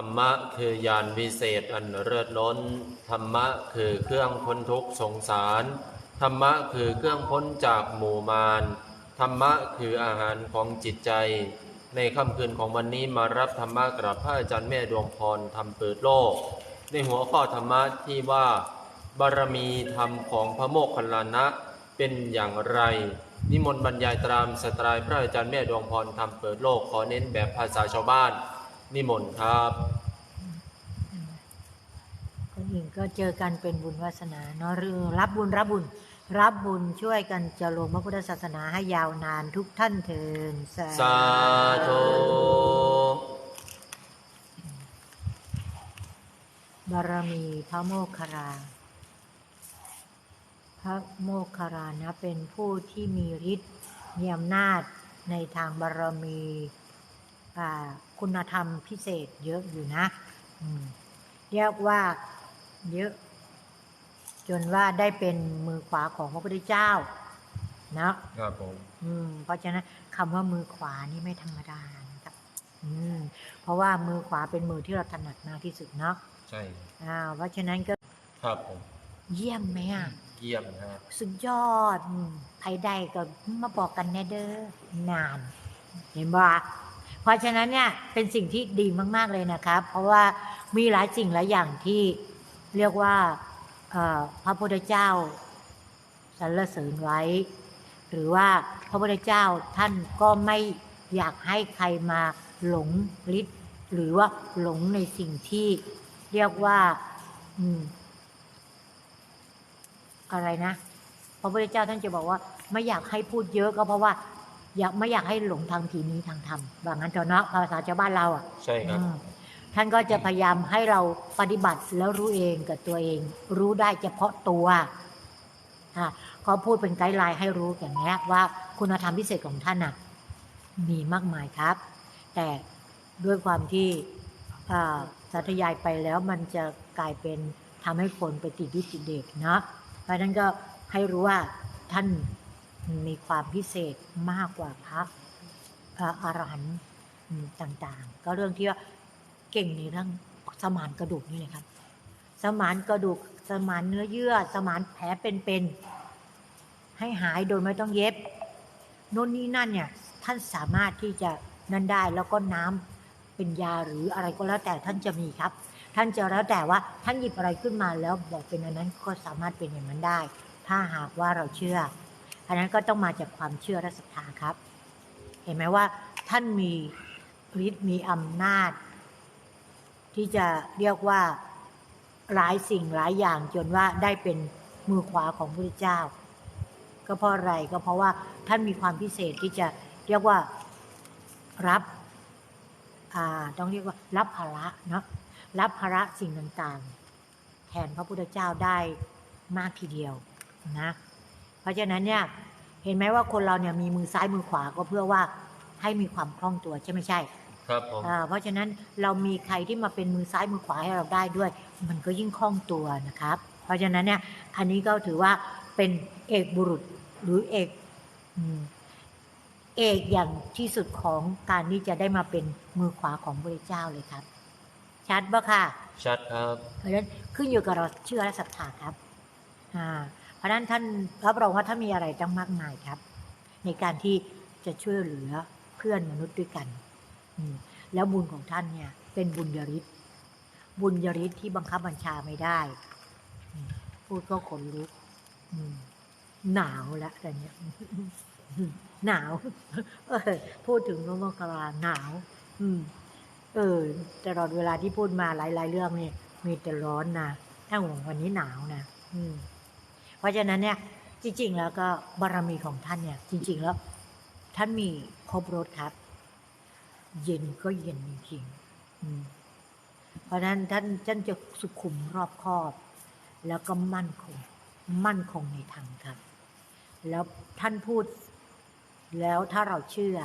ธรรมะคือยานวิเศษอันเลิศล้น ธรรมะคือเครื่องพ้นทุกข์สงสาร ธรรมะคือเครื่องพ้นจากหมู่มาร ธรรมะคืออาหารของจิตใจ ในค่ำคืนของวันนี้มารับธรรมะกราบพระอาจารย์แม่ดวงพรทำเปิดโลก ในหัวข้อธรรมะที่ว่าบารมีธรรมของพระโมคคัลลานะเป็นอย่างไร นิมนต์บรรยายตามสไตล์พระอาจารย์แม่ดวงพรทำเปิดโลกขอเน้นแบบภาษาชาวบ้าน นิมนต์ครับคนอื่นก็เจอกันเป็นบุญวาสนาเนาะหรือรับบุญรับบุญ รับบุญช่วยกันเจะลงพระพุทธศาสนาให้ยาวนานทุกท่านเถิดสาธุบารมีพระโมคคาราพระโมคคารานะเป็นผู้ที่มีฤทธิ์มีอำนาจในทางบารมีอ่า คุณธรรมพิเศษเยอะอยู่นะอืมเรียกว่าเยอะ จนว่าได้เป็นมือขวาของพระพุทธเจ้า นะครับผมอืม เพราะฉะนั้นคำว่ามือขวานี่ไม่ธรรมดานะครับ อืม เพราะว่ามือขวาเป็นมือที่เราถนัดมากที่สุดเนาะใช่อ่าเพราะฉะนั้นก็ครับผมเยี่ยมไหมอะเยี่ยมนะครับสุดยอดอืมใครได้ก็มาบอกกันแน่เด้อนาน เห็นบ่ เพราะฉะนั้นเนี่ยเป็นสิ่งที่ดีมาก ๆเลยนะครับ เพราะว่ามีหลายสิ่งหลายอย่างที่เรียกว่าพระพุทธเจ้าสรรเสริญไว้ หรือว่าพระพุทธเจ้าท่านก็ไม่อยากให้ใครมาหลงฤทธิ์หรือว่าหลงในสิ่งที่เรียกว่าอะไรนะ พระพุทธเจ้าท่านจะบอกว่า ไม่อยากให้พูดเยอะก็เพราะว่า อยากไม่อยากให้หลงทางทีนี้ทางธรรมว่างั้นเถอะเนาะภาษาชาวบ้านเราอะใช่ครับอืมท่านก็จะพยายามให้เราปฏิบัติแล้วรู้เองกับตัวเอง รู้ได้เฉพาะตัวอะก็พูดเป็นไกด์ไลน์ให้รู้อย่างนี้ยว่าคุณธรรมพิเศษของท่านน่ะมีมากมายครับ แต่ด้วยความที่อ่าสาธยายไปแล้วมันจะกลายเป็นทำให้คนไปติดดิติดเดชเนาะเพราะฉะนั้นก็ให้รู้ว่าท่าน มีความพิเศษมากกว่าพระพระอรหันต์ต่างๆ ก็เรื่องที่ว่าเก่งในเรื่องสมานกระดูกนี่เลยครับ สมานกระดูกสมานเนื้อเยื่อ สมานแผลเป็นๆให้หายโดยไม่ต้องเย็บน่นนี่นั่นเนี่ยท่านสามารถที่จะนั่นได้แล้วก็น้ำเป็นยาหรืออะไรก็แล้วแต่ท่านจะมีครับ ท่านจะแล้วแต่ว่าท่านหยิบอะไรขึ้นมาแล้วบอกเป็นอันนั้นก็สามารถเป็นอย่างนั้นได้ ถ้าหากว่าเราเชื่อ อันนั้นก็ต้องมาจากความเชื่อและศรัทธาครับ เห็นไหมว่าท่านมีฤทธิ์มีอำนาจ ที่จะเรียกว่าหลายสิ่งหลายอย่างจนว่าได้เป็นมือขวาของพระพุทธเจ้า ก็เพราะอะไรก็เพราะว่าท่านมีความพิเศษที่จะเรียกว่ารับต้องเรียกว่ารับภาระเนาะรับภาระสิ่งต่างๆ แทนพระพุทธเจ้าได้มากทีเดียวนะ ราะฉะนั้นเนี่ยเห็นไหมว่าคนเราเนี่ยมีมือซ้ายมือขวาก็เพื่อว่าให้มีความคล่องตัวใช่ไม่ใช่ ครับผมอ่าเพราะฉะนั้นเรามีใครที่มาเป็นมือซ้ายมือขวาให้เราได้ด้วย มันก็ยิ่งคล่องตัวนะครับ เพราะฉะนั้นเนี่ยอันนี้ก็ถือว่าเป็นเอกบุรุษหรือเอกอืมเอกอย่างที่สุดของการที่จะได้มาเป็นมือขวาของพระเจ้าเลยครับ ชัดปะค่ะ ชัดครับเพราะฉะนั้นขึ้นอยู่กับเราเชื่อและศรัทธาครับ อ่าเพ ราะนั้นท่านรับรองว่าถ้ามีอะไรตั้งมากมายครับ ในการที่จะช่วยเหลือเพื่อนมนุษย์ด้วยกันแล้วบุญของท่านเนี่ยเป็นบุญยริศบุญยริศที่บังคับบัญชาไม่ได้ พูดก็ขนลุกหนาวแล้วตอนเนี้ยหนาวพูดถึงพระโมคคัลลาหนาว อืม เออตลอดเวลาที่พูดมาหลาย ๆ เรื่องเนี่ยมีแต่ร้อนนะถ้าหวงวันนี้หนาวนะอืม ราะฉะนั้นเนี่ยจริง ๆ แล้วก็บารมีของท่านเนี่ย จริง ๆ แล้ว ท่านมีครบรถครับ เย็นก็เย็นจริงๆเพราะนั้นท่านท่านจะสุขุมรอบคอบ แล้วก็มั่นคง มั่นคงในธรรมครับ แล้วท่านพูด แล้วถ้าเราเชื่อ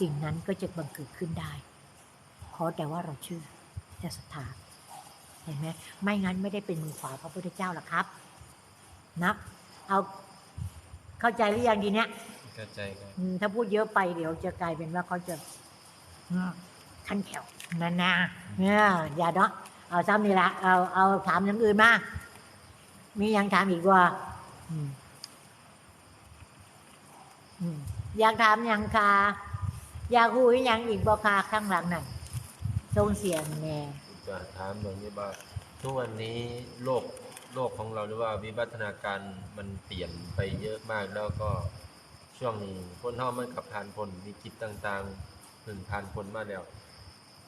สิ่งนั้นก็จะบังเกิดขึ้นได้ขอแต่ว่าเราเชื่อจะศรัทธาเห็นไหมไม่งั้นไม่ได้เป็นมือขวาพระพุทธเจ้าหรอกครับ นะเอาเข้าใจหรือยังทีเนี้ยเข้าใจครับอืมถ้าพูดเยอะไปเดี๋ยวจะกลายเป็นว่าเขาจะอืมขั้นแถวนั่นนะเนี่ยอย่าเนาะเอาซ้ำนี่ละเอาเอาถามอย่างอื่นมา มียังถามอีกว่าอืมอืมอยากถามยังคะอยากหูอีหยังอีกบ่คะข้างหลังนั่นทรงเสียงแน่จะถามแบบนี้ว่าทุกวันนี้โลก โลกของเราหรือว่าวิวัฒนาการมันเปลี่ยนไปเยอะมากแล้วก็ช่วงนี้คนเฮามันขับผ่านพ้นมีกิจต่างๆถึงผ่านพ้นมาแล้ว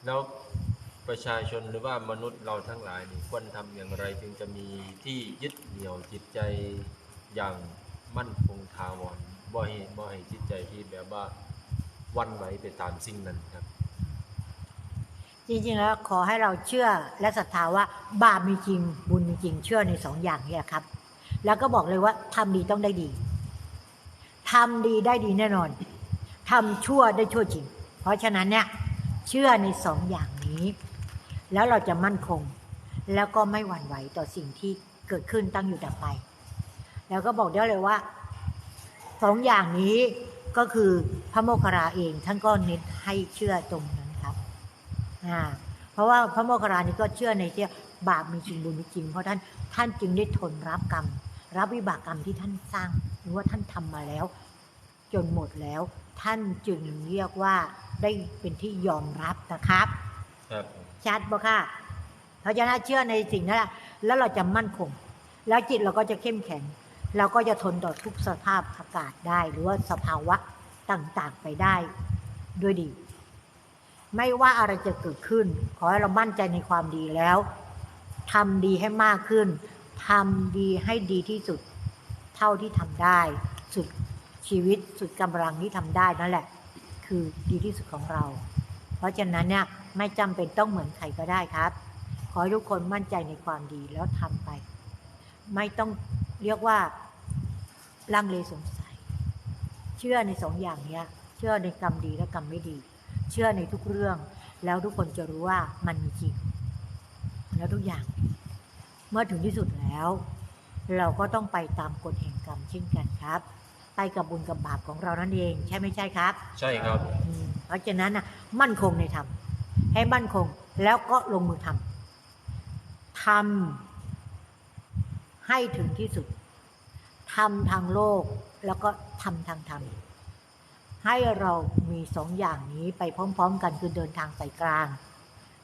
แล้วประชาชนหรือว่ามนุษย์เราทั้งหลายนี่ควรทำอย่างไรจึงจะมีที่ยึดเหนี่ยวจิตใจอย่างมั่นคงถาวรบ่ให้บ่ให้จิตใจที่แบบว่าวันไหวไปตามสิ่งนั้นครับ จริงๆแล้วขอให้เราเชื่อและศรัทธาว่าบาปมีจริงบุญมีจริงเชื่อในสองอย่างนี้แหละครับ แล้วก็บอกเลยว่าทำดีต้องได้ดีทำดีได้ดีแน่นอนทำชั่วได้ชั่วจริง เพราะฉะนั้นเนี่ยเชื่อในสองอย่างนี้ แล้วเราจะมั่นคง แล้วก็ไม่หวั่นไหวต่อสิ่งที่เกิดขึ้นตั้งอยู่ดับไป แล้วก็บอกได้เลยว่าสองอย่างนี้ก็คือพระโมคคัลลาเองท่านก็เน้นให้เชื่อตรงน เพราะว่าพระโมคคัลลานี่ก็เชื่อในที่บาปมีจริงบุญมีจริง เพราะท่านท่านจึงได้ทนรับกรรม รับวิบากกรรมที่ท่านสร้างหรือว่าท่านทำมาแล้ว จนหมดแล้ว ท่านจึงเรียกว่าได้เป็นที่ยอมรับนะครับ ครับชัดบ่ค่ะเพราะฉะนั้นเชื่อในสิ่งนั้นแหละแล้วเราจะมั่นคง แล้วจิตเราก็จะเข้มแข็ง เราก็จะทนต่อทุกสภาพอากาศได้ หรือว่าสภาวะต่างๆไปได้ด้วยดี ไม่ว่าอะไรจะเกิดขึ้น ขอให้เรามั่นใจในความดีแล้วทำดีให้มากขึ้นทำดีให้ดีที่สุด เท่าที่ทำได้ สุดชีวิตสุดกำลังที่ทำได้นั่นแหละ คือดีที่สุดของเรา เพราะฉะนั้นเนี่ยไม่จำเป็นต้องเหมือนใครก็ได้ครับ ขอให้ทุกคนมั่นใจในความดีแล้วทำไป ไม่ต้องเรียกว่าลังเลสงสัย เชื่อในสองอย่างเนี้ย เชื่อในกรรมดีและกรรมไม่ดี เชื่อในทุกเรื่อง แล้วทุกคนจะรู้ว่ามันมีจริงแล้วทุกอย่าง เมื่อถึงที่สุดแล้ว เราก็ต้องไปตามกฎแห่งกรรมเช่นกันครับ ไปกับบุญกับบาปของเรานั่นเอง ใช่ไม่ใช่ครับ ใช่ครับอืมเพราะฉะนั้นนะมั่นคงในธรรมให้มั่นคงแล้วก็ลงมือทำทำให้ถึงที่สุดทำทางโลกแล้วก็ทำทางธรรม ให้เรามีสองอย่างนี้ไปพร้อม ๆ กันคือเดินทางสายกลาง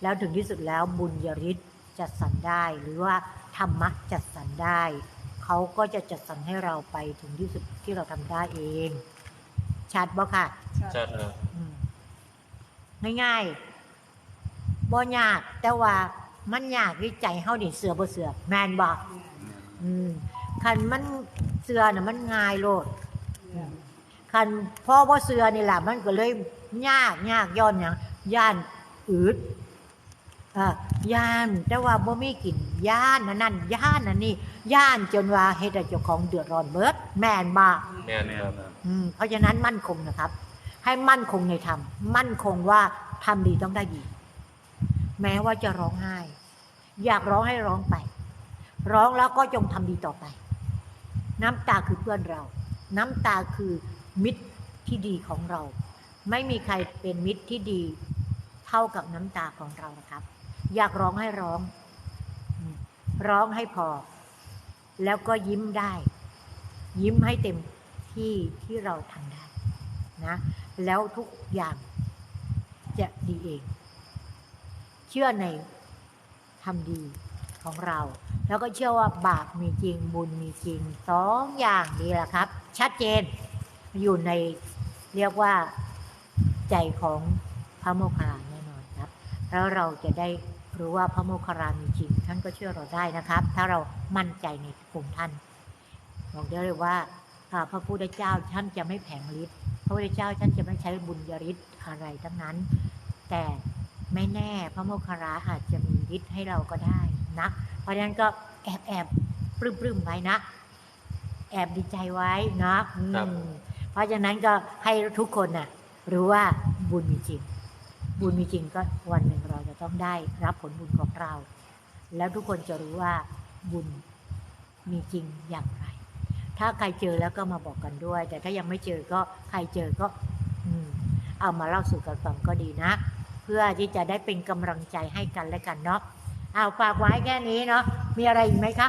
แล้วถึงที่สุดแล้วบุญยริศจัดสรรได้ หรือว่าธรรมะจัดสรรได้ เขาก็จะจัดสรรให้เราไปถึงที่สุดที่เราทำได้เอง ชัดบ่ค่ะใช่ครับอืมง่ายๆบ่ยากแต่ว่ามันยากที่ใจเฮานี่เสือบ่เสือ แม่นบ่อืมคันมันเสือน่ะมันง่ายโลดอืม คันพ่อบ่เสือนี่ล่ะมันก็เลยยากยากย้อนหยังย่านอืดอ่าย่านแต่ว่าบ่มีกินย่านนั่นนั่นย่านนั่นนี่ย่านจนว่าเฮ็ดให้เจ้าของเดือดร้อนเบิดแม่นบ่แม่นครับอืมเพราะฉะนั้นมั่นคงนะครับ ให้มั่นคงในธรรมมั่นคงว่าทำดีต้องได้ดี แม้ว่าจะร้องไห้ อยากร้องให้ร้องไป ร้องแล้วก็จงทำดีต่อไป น้ำตาคือเพื่อนเรา น้ำตาคือ มิตรที่ดีของเรา ไม่มีใครเป็นมิตรที่ดีเท่ากับน้ำตาของเรานะครับ อยากร้องให้ร้อง ร้องให้พอ แล้วก็ยิ้มได้ ยิ้มให้เต็มที่ที่เราทำได้นะ แล้วทุกอย่างจะดีเอง เชื่อในทำดีของเรา แล้วก็เชื่อว่าบาปมีจริงบุญมีจริงสองอย่างนี้แหละครับ ชัดเจน อยู่ในเรียกว่าใจของพระโมคคัลลาแน่นอนครับ แล้วเราจะได้รู้ว่าพระโมคคัลลามีจริง ท่านก็เชื่อเราได้นะครับ ถ้าเรามั่นใจในกลุ่มท่าน บอกได้เลยว่าพระพุทธเจ้าท่านจะไม่แผงฤทธิ์พระพุทธเจ้าท่านจะไม่ใช้บุญยฤทธิ์อะไรทั้งนั้น แต่ไม่แน่พระโมคคัลลาอาจจะมีฤทธิ์ให้เราก็ได้นะเพราะฉะนั้นก็แอบแอบปลื้มปลื้มๆไว้นะ แอบดีใจไว้นะอืม รับเพราะฉะนั้นก็ให้ทุกคนน่ะรู้ว่าบุญมีจริง บุญมีจริงก็วันหนึ่งเราจะต้องได้รับผลบุญของเรา แล้วทุกคนจะรู้ว่าบุญมีจริงอย่างไร ถ้าใครเจอแล้วก็มาบอกกันด้วย แต่ถ้ายังไม่เจอก็ใครเจอก็อืมเอามาเล่าสู่กันฟังก็ดีนะพื่อที่จะได้เป็นกำลังใจให้กันและกันเนาะเอาฝากไว้แค่นี้เนาะมีอะไรอีกไหมคะ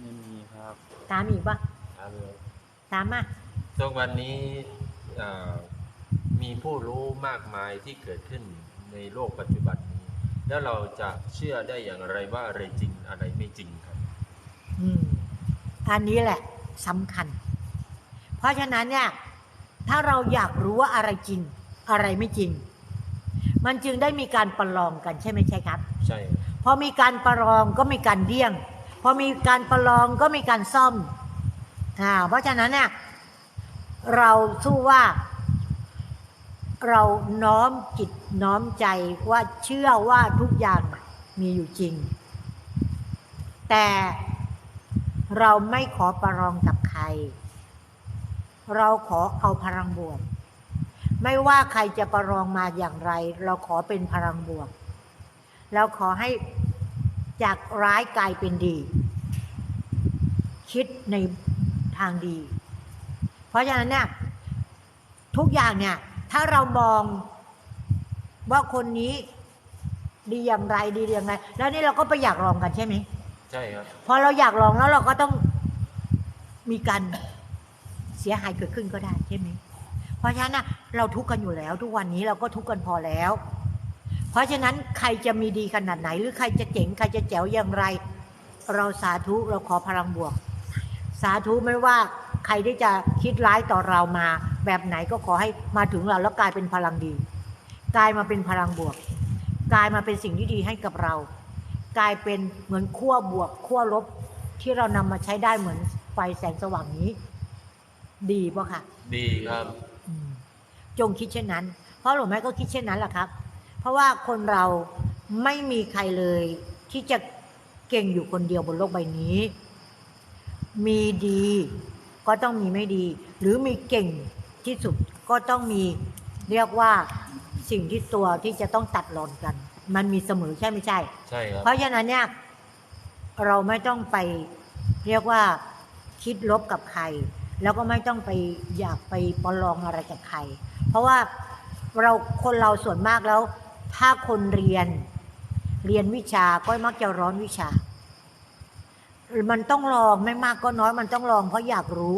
ไม่มีครับ ตามอีกปะเอาเลยตามมา ทุกวันนี้เอ่อมีผู้รู้มากมายที่เกิดขึ้นในโลกปัจจุบันนี้ แล้วเราจะเชื่อได้อย่างไรว่าอะไรจริงอะไรไม่จริงครับอืมอันนี้แหละสำคัญ เพราะฉะนั้นเนี่ย ถ้าเราอยากรู้ว่าอะไรจริง อะไรไม่จริง มันจึงได้มีการประลองกันใช่ไหมใช่ครับ ใช่พอมีการประลองก็มีการเดี่ยง พอมีการประลองก็มีการซ่อมอ่าเพราะฉะนั้นเนี่ย เราสู้ว่าเราน้อมจิตน้อมใจว่าเชื่อว่าทุกอย่างมีอยู่จริง แต่เราไม่ขอประลองกับใคร เราขอเอาพลังบวก ไม่ว่าใครจะประลองมาอย่างไร เราขอเป็นพลังบวก เราขอให้จากร้ายกลายเป็นดี คิดในทางดี เพราะฉะนั้นเนี่ยทุกอย่างเนี่ย ถ้าเรามองว่าคนนี้ดีอย่างไรดีอย่างไร แล้วนี่เราก็ไปอยากลองกันใช่ไหมใช่ครับพอเราอยากลองแล้วเราก็ต้องมีการเสียหายเกิดขึ้นก็ได้ใช่ไหมเพราะฉะนั้นน่ะเราทุกข์กันอยู่แล้ว ทุกวันนี้เราก็ทุกข์กันพอแล้ว เพราะฉะนั้นใครจะมีดีขนาดไหน หรือใครจะเจ๋งใครจะแจ๋วอย่างไร เราสาธุเราขอพลังบวก สาธุไม่ว่าใค รที่จะคิดร้ายต่อเรามา แบบไหนก็ขอให้มาถึงเราแล้วกลายเป็นพลังดีกลายมาเป็นพลังบวกกลายมาเป็นสิ่งที่ดีให้กับเรา กลายเป็นเหมือนขั้วบวกขั้วลบที่เรานำมาใช้ได้เหมือนไฟแสงสว่างนี้ ดีปะค่ะ ดีครับอืมจงคิดเช่นนั้น เพราะหลวงแม่ก็คิดเช่นนั้นแหละครับ เพราะว่าคนเราไม่มีใครเลยที่จะเก่งอยู่คนเดียวบนโลกใบนี้ มีดี ก็ต้องมีไม่ดี หรือมีเก่งที่สุดก็ต้องมีเรียกว่าสิ่งที่ตัวที่จะต้องตัดหล่อนกัน มันมีเสมอใช่ไม่ใช่ ใช่ครับเพราะฉะนั้นเนี่ยเราไม่ต้องไปเรียกว่าคิดลบกับใคร แล้วก็ไม่ต้องไปอยากไปประลองอะไรกับใคร เพราะว่าเราคนเราส่วนมากแล้ว ถ้าคนเรียนเรียนวิชาก็มักจะร้อนวิชา มันต้องลองไม่มากก็น้อยมันต้องลอง เพราะอยากรู้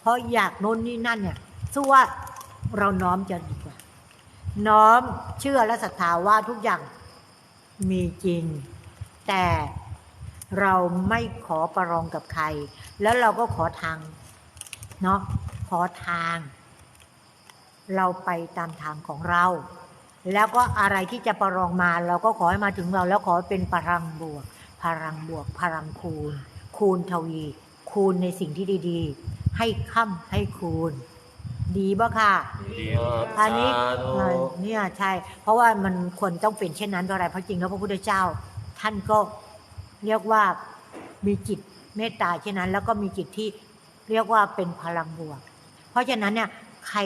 เพราะอยากโน้นนี่นั่นเนี่ยสู้ว่าเราน้อมจะดีกว่า น้อมเชื่อและศรัทธาว่าทุกอย่างมีจริง แต่เราไม่ขอประลองกับใคร แล้วเราก็ขอทางเนาะขอทาง เราไปตามทางของเรา แล้วก็อะไรที่จะประลองมา เราก็ขอให้มาถึงเราแล้วขอเป็นพลังบวก พลังบวกพลังคูณ คูณทวี คูณในสิ่งที่ดีๆ ให้ค่ำให้คูณ ดีบ่ค่ะดีครับอันนี้สาธุอ่าเนี่ยใช่ เพราะว่ามันควรต้องเป็นเช่นนั้นเพราะอะไรเพราะจริงแล้วพระพุทธเจ้า ท่านก็เรียกว่ามีจิตเมตตาเช่นนั้น แล้วก็มีจิตที่เรียกว่าเป็นพลังบวก เพราะฉะนั้นเนี่ยใคร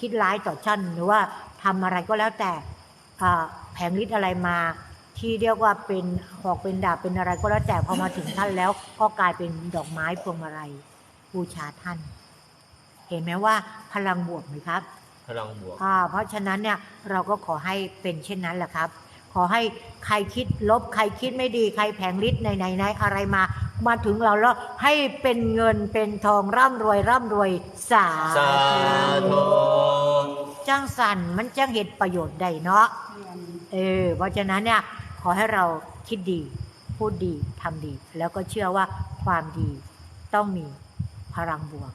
คิดร้ายต่อท่านหรือว่าทำอะไรก็แล้วแต่อ่าแผงฤทธิ์อะไรมา ที่เรียกว่าเป็นหอกเป็นดาบเป็นอะไรก็แล้วแต่พอมาถึงท่านแล้วก็กลายเป็นดอกไม้พวงมาลัยบูชาท่าน เห็นไหมว่าพลังบวกไหมครับ พลังบวกอ่าเพราะฉะนั้นเนี่ยเราก็ขอให้เป็นเช่นนั้นแหละครับ ขอให้ใครคิดลบใครคิดไม่ดีใครแผงฤทธิ์ในไหนไหนอะไรมา มาถึงเราแล้วให้เป็นเงินเป็นทองร่ำรวยร่ำรวยสาสาธุจ้างสันมันจ้างเหตุประโยชน์ใดเนาะเออเพราะฉะนั้นเนี่ย ขอให้เราคิดดี พูดดีทำดี แล้วก็เชื่อว่าความดีต้องมีพลังบวก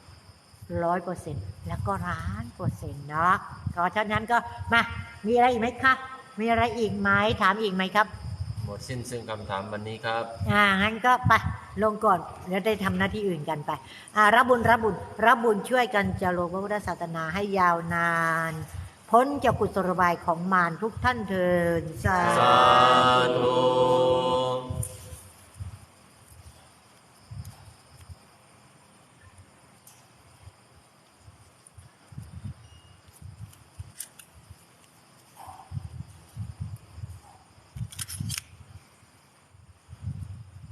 ร้อยเปอร์เซ็นต์แล้วก็ล้านเปอร์เซ็นต์เนาะก็ฉะนั้นก็มา มีอะไรอีกไหมคะ มีอะไรอีกไหมถามอีกไหมครับ หมดสิ้นซึ่งคำถามวันนี้ครับ อ่า งั้นก็ไปลงก่อนแล้วได้ทำหน้าที่อื่นกันไป อ่ารับบุญรับบุญรับบุญช่วยกันจะลงพระพุทธศาสนาให้ยาวนาน พ้นจากกุศลบายของมารทุกท่านเทินสาธุ